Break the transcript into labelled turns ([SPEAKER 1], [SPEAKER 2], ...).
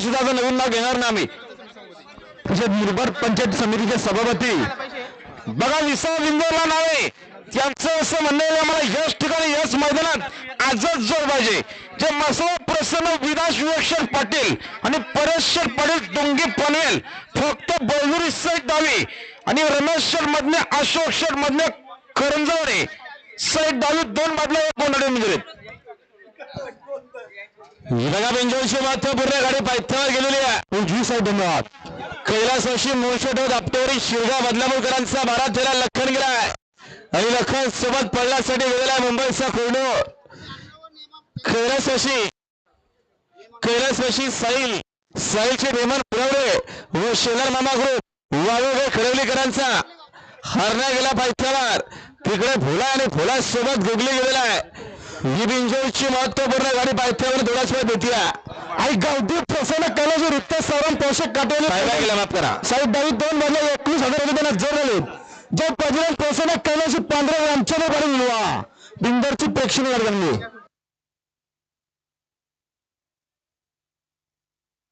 [SPEAKER 1] सुद्धा नवीन नाव घेणार ना आम्ही. तसेच पंचायत समितीचे सभापती. बघा विसा विंदोला नावे त्यांचं असं म्हणणं आहे आम्हाला याच ठिकाणी याच मैदानात आजच जोर पाहिजे. जे मसला प्रसन्न विनाश विवेक्षर पाटील आणि परेशर पाटील डोंगी पनवेल फक्त बैलुरी सहित डावी. आणि रमेश मधने अशोक शेठ मधने करंजवडे सहित डावी. दोन बाजूला एक कोंडाडे बघा बेंजोरची महत्त्वपूर्ण गाडी पायथ्यावर गेलेली आहे. उजवी साईड धन्यवाद. कैलासवाशी मोर्शेट दाप्तेवरी शिरगाव बदलापूरकरांचा बारा तेरा लखन गेलाय आणि लखन सोबत पडण्यासाठी गेलेला आहे मुंबईचा कोरडो कैलासवाशी कैलासवाशी साईल साईलचे नेमन पुरवले. व शेलार मामा ग्रुप वाळवे खडवलीकरांचा. हरण्या गेला पायथ्यावर. तिकडे भोला आणि भोला सोबत गुगली गेलेला आहे. ही बिंजोरची महत्त्वपूर्ण गाडी पायथ्यावर थोडाच वेळ देते आई गावठी प्रसन्न कलाची रित्या सर्व पोषक काटवले गेला माफ करा साहेब दहावी दोन मधले एकवीस हजार रुपये त्यांना जोर झाले जे प्रजनन प्रसन्न ग्रामच्या गाडी मिळवा बिंदरची प्रेक्षणीय गाडी बनली